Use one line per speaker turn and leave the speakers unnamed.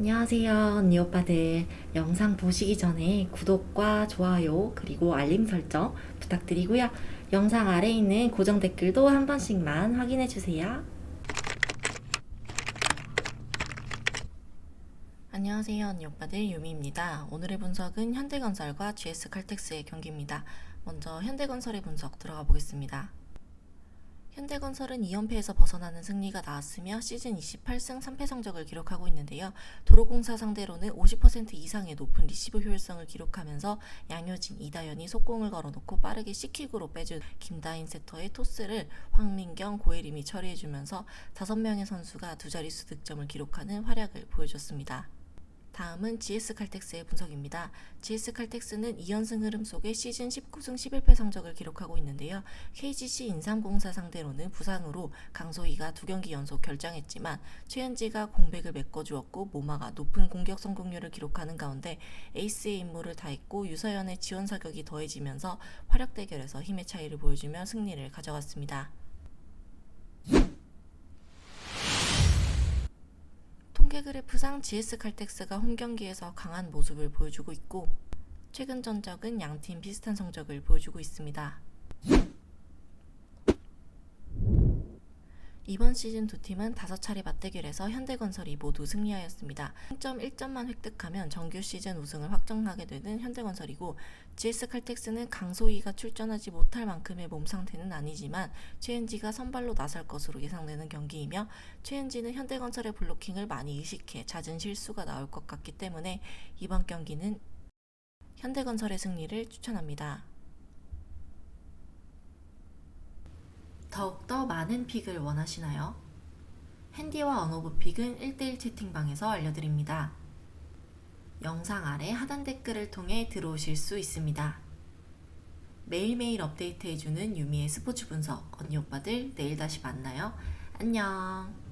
안녕하세요, 언니 오빠들. 영상 보시기 전에 구독과 좋아요, 그리고 알림 설정 부탁드리고요. 영상 아래에 있는 고정 댓글도 한 번씩만 확인해 주세요. 안녕하세요, 언니 오빠들 유미입니다. 오늘의 분석은 현대건설과 GS 칼텍스의 경기입니다. 먼저 현대건설의 분석 들어가 보겠습니다. 현대건설은 2연패에서 벗어나는 승리가 나왔으며 시즌 28승 3패 성적을 기록하고 있는데요. 도로공사 상대로는 50% 이상의 높은 리시브 효율성을 기록하면서 양효진, 이다연이 속공을 걸어놓고 빠르게 C킥으로 빼준 김다인 세터의 토스를 황민경, 고혜림이 처리해주면서 5명의 선수가 두 자릿수 득점을 기록하는 활약을 보여줬습니다. 다음은 GS 칼텍스의 분석입니다. GS 칼텍스는 2연승 흐름 속에 시즌 19승 11패 성적을 기록하고 있는데요. KGC 인삼공사 상대로는 부상으로 강소희가 두 경기 연속 결장했지만 최현지가 공백을 메꿔주었고 모마가 높은 공격 성공률을 기록하는 가운데 에이스의 임무를 다했고 유서연의 지원 사격이 더해지면서 화력 대결에서 힘의 차이를 보여주며 승리를 가져갔습니다. 통계 그래 프상 GS 칼텍스가 홈 경기에서 강한 모습을 보여주고 있고 최근 전적은 양팀 비슷한 성적을 보여주고 있습니다. 이번 시즌 두 팀은 다섯 차례 맞대결에서 현대건설이 모두 승리하였습니다. 승점 1점만 획득하면 정규 시즌 우승을 확정하게 되는 현대건설이고 GS 칼텍스는 강소희가 출전하지 못할 만큼의 몸 상태는 아니지만 최은지가 선발로 나설 것으로 예상되는 경기이며 최은지는 현대건설의 블로킹을 많이 의식해 잦은 실수가 나올 것 같기 때문에 이번 경기는 현대건설의 승리를 추천합니다. 더욱더 많은 픽을 원하시나요? 핸디와 언오브 픽은 1대1 채팅방에서 알려드립니다. 영상 아래 하단 댓글을 통해 들어오실 수 있습니다. 매일매일 업데이트해주는 유미의 스포츠 분석 언니 오빠들 내일 다시 만나요. 안녕.